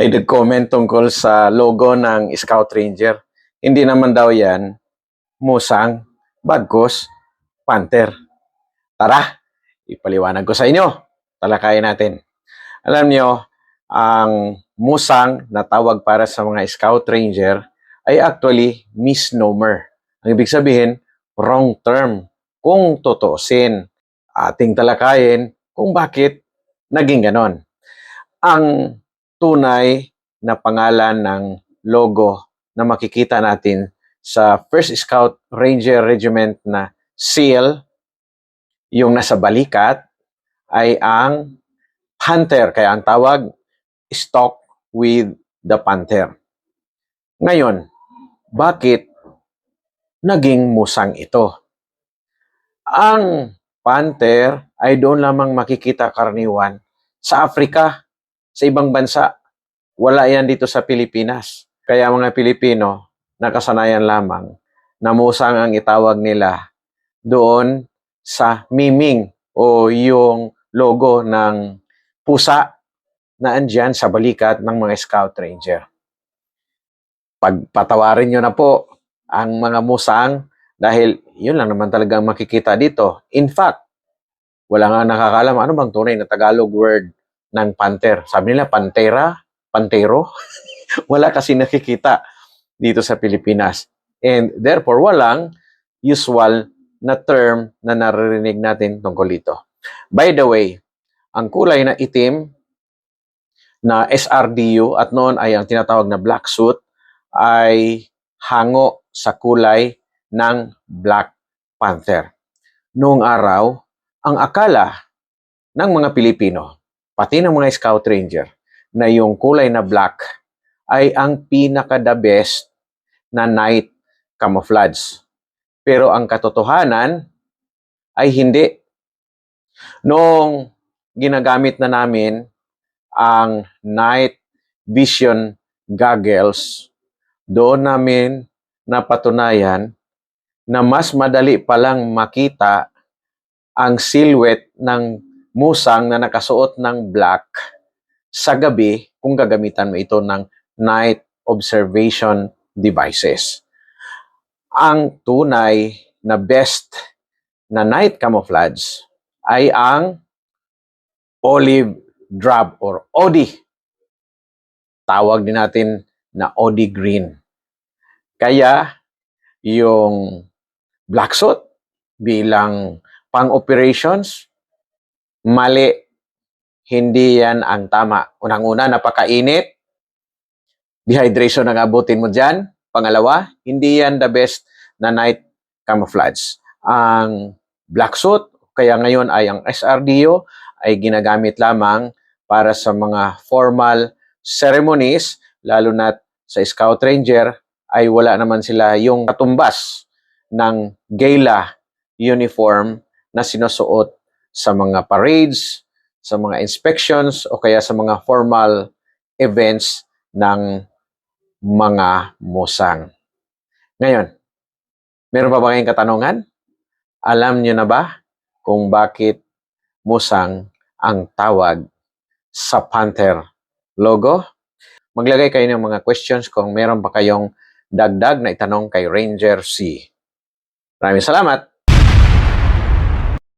may nag-comment tungkol sa logo ng Scout Ranger. Hindi naman daw yan musang, bagkos, panther. Tara, ipaliwanag ko sa inyo. Talakayan natin. Alam nyo, ang musang na tawag para sa mga Scout Ranger ay actually misnomer. Ang ibig sabihin, wrong term. Kung totoosin, ating talakayin kung bakit naging ganon. Ang tunay na pangalan ng logo na makikita natin sa 1st Scout Ranger Regiment na SEAL, yung nasa balikat, ay ang Panther. Kaya ang tawag, Stock with the Panther. Ngayon, bakit naging musang ito? Ang Panther ay doon lamang makikita karaniwan sa Afrika, sa ibang bansa. Wala yan dito sa Pilipinas. Kaya mga Pilipino, nakasanayan lamang na musang ang itawag nila doon sa miming o yung logo ng pusa na andyan sa balikat ng mga Scout Ranger. Pagpatawarin nyo na po ang mga musang dahil yun lang naman talagang makikita dito. In fact, wala nga nakakalam ano bang tunay na Tagalog word ng panther. Sabi nila pantera, pantero. wala kasi nakikita dito sa Pilipinas. And therefore, walang usual na term na naririnig natin tungkol dito. By the way, ang kulay na itim na SRDU at noon ay ang tinatawag na black suit ay hango sa kulay ng Black Panther. Noong araw, ang akala ng mga Pilipino, pati ng mga Scout Ranger, na yung kulay na black ay ang pinaka-the best na night camouflage. Pero ang katotohanan ay hindi. Noong ginagamit na namin ang night vision goggles, doon namin napatunayan na mas madali palang makita ang silhouette ng musang na nakasuot ng black sa gabi kung gagamitan mo ito ng night observation devices. Ang tunay na best na night camouflage ay ang olive drab or OD. Tawag din natin na OD green. Kaya yung black suit bilang pang-operations, mali. Hindi yan ang tama. Unang-una, napakainit. Dehydration ang abutin mo dyan. Pangalawa, hindi yan the best na night camouflage. Ang black suit, kaya ngayon ay ang SRDO, ay ginagamit lamang para sa mga formal ceremonies, lalo na sa Scout Ranger, ay wala naman sila yung katumbas ng gala uniform na sinusuot sa mga parades, sa mga inspections, o kaya sa mga formal events ng mga musang. Ngayon, meron pa ba kayong katanungan? Alam niyo na ba kung bakit musang ang tawag sa Panther logo? Maglagay kayo ng mga questions kung meron pa kayong dagdag na itanong kay Ranger C. Maraming salamat!